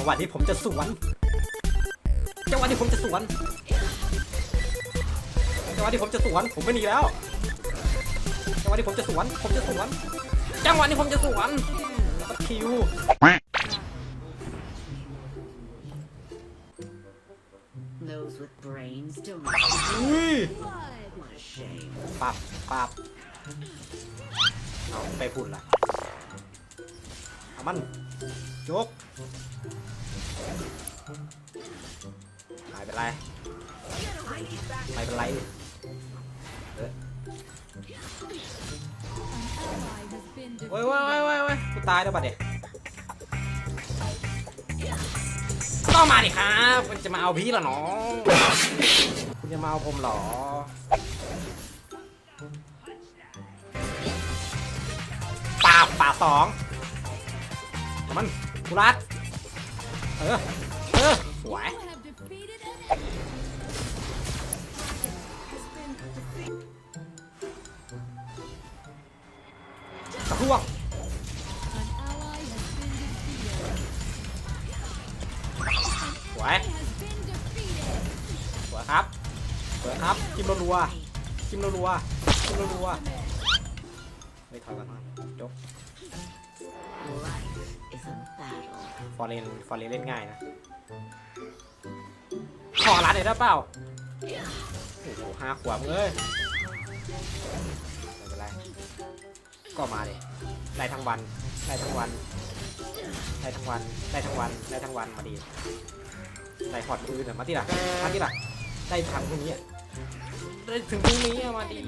จังหวะที่ผมจะสวน จังหวะที่ผมจะสวน จังหวะที่ผมจะสวน ผมไม่หนีแล้ว จังหวะที่ผมจะสวน ผมจะสวน จังหวะที่ผมจะสวนแล้วก็คิว Those with brains don't. อุ้ย What a shame. ปับปับเอาไปพุ่นละเอามันย กไม่เป็นไรไม่เป็นไรเออโอ้ยโอ้ยโอ้ยโอ้ยโอ้ยกูตายแล้วบัดเด็ต้องมาดิครับมันจะมาเอาพี่เหรอน้องคุณจะมาเอาผมเหรอป่าป่าสองมันกุรัด เออ เออ สวย กระท่วงสวยสวยครับสวยครับจิ้มรัวๆจิ้มรัวๆจิ้มรัวๆไม่ถอยก่อนนะจบ ฟอร์เรนฟอร์เรนเล่นง่ายนะ ขอร้านหน่อยได้เปล่า โอ้โหห้าขวบเลยไม่เป็นไร ก็มาเลยได้ทั้งวัน ได้ทั้งวัน ได้ทั้งวัน ได้ทั้งวัน ได้ทั้งวัน มาดี ได้พอร์ตมือหน่อยมาที่หลังมาที่หลังได้ทางพรุ่งนี้อะได้ถึงพรุ่งนี้อะมาดี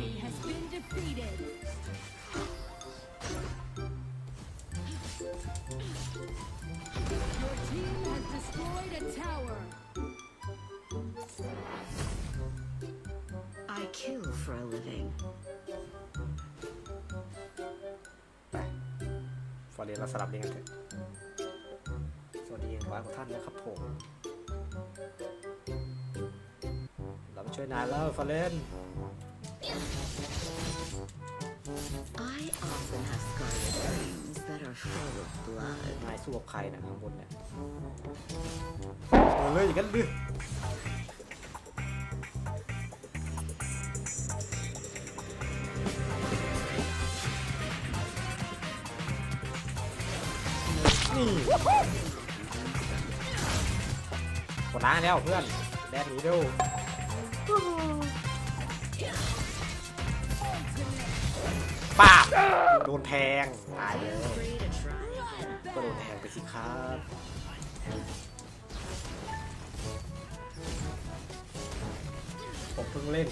I kill for a living. ไปฟอร์เรนเราสลับเรียงกันเถอะสวัสดีร้อยของท่านนะครับผม เรามาช่วยนายแล้วฟอร์เรน I often have scarlet dreams that are full of blood. นายสู้กับใครนะข้างบนเนี่ยเออเลยอย่างนั้นดินี่กดล้างแล้วเพื่อนแดนหนีเร็ว ป้าบโดนแทงตายเลยก็โดนแทงไปสิครับผมเพิ่งเล่น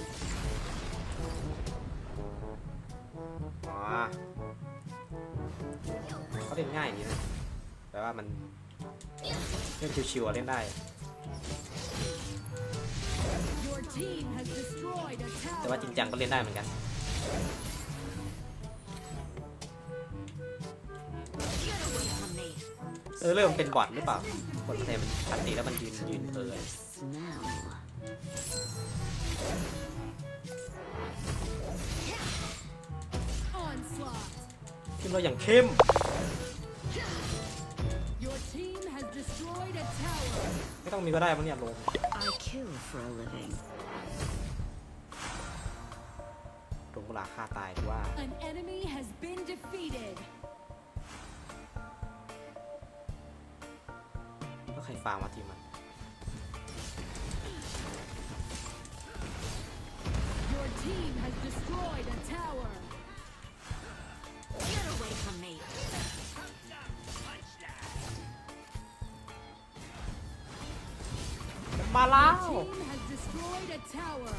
อ๋อเขาเล่นง่ายดีนะแปลว่ามันเล่นชิวๆเล่นได้แต่ว่าจริงจังก็เล่นได้เหมือนกัน เออเริ่มเป็นบอทหรือเปล่าบอทเทมอันตีแล้วมันยืนยืนเออ Smell. ทีมเราอย่างเข้มไม่ต้องมีก็ได้มั้งเนี่ยลง I kill for a living. ลงเวลาฆ่าตายดีว่า ฟาร์มมาทีมมัน Your team has destroyed a tower. Get away from me. มาแล้ว Team has destroyed a tower.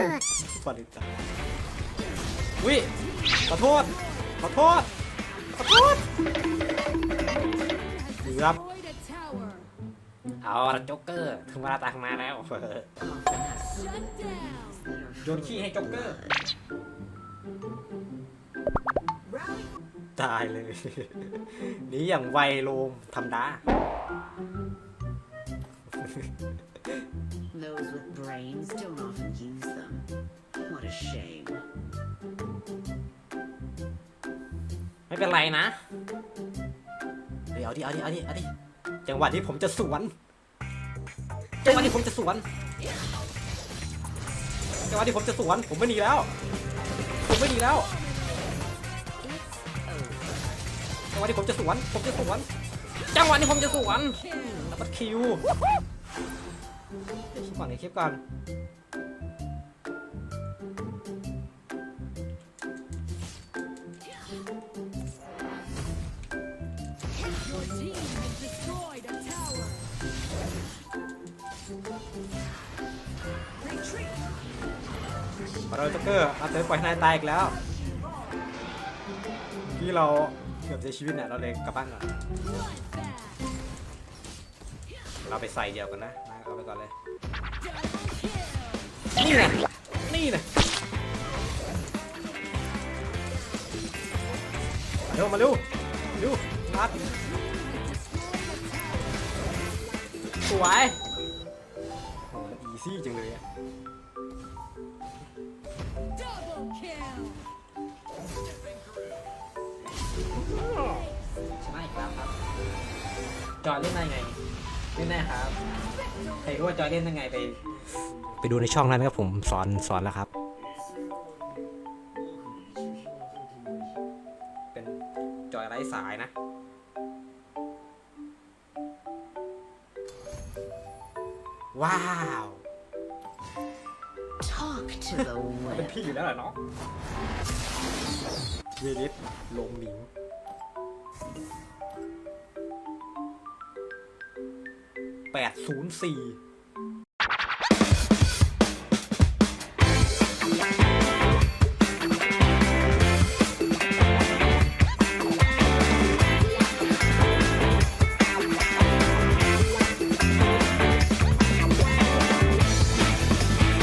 นปริตาวิขอโทษ ขอโทษ ขอโทษ Has Yep. destroyed a tower. เอาละโจ๊กเกอร์ถึงเวลาตายของนาแล้ว โยนขี้ให้โจ๊กเกอร์ ตายเลย หนี่อย่างไวโลมธรรมดา Those with brains don't often use them. What a shame. ไม่เป็นไรนะ เดี๋ยวเอาดิเอาดิเอาดิเอาดิจังหวะที่ผมจะสวน จังหวะที่ผมจะสวน จังหวะที่ผมจะสวน ผมไม่หนีแล้ว ผมไม่หนีแล้ว จังหวะที่ผมจะสวน ผมจะสวน จังหวะที่ผมจะสวนดับเบิลคิวเดี๋ยวคลิปก่อนเดี๋ยวคลิปก่อน เราจ็อกเกอร์เอาเตอปล่อยให้นายตายอีกแล้ว ที่เราเกือบเสียชีวิตเนี่ยเราเลยกลับบ้านก่อน เราไปใส่เดียวกันนะนะเอาไปก่อนเลย นี่นะนี่นะมาเร็วมาเร็ว เร็วรัดสวยโอ้มันอีซี่จังเลยอะ Double kill. ชนะอีกแล้วครับ จอยเล่นได้ไงเล่นได้ครับ ใครรู้ว่าจอยเล่นได้ไงไป ไปดูในช่องนั้นครับผมสอนสอนแล้วครับ จอยไร้สายนะ ว้าว Talk to the เป็น web. พี่อยู่แล้วเหรอเนาะเวลิสลงหนิงแปดศูนย์สี่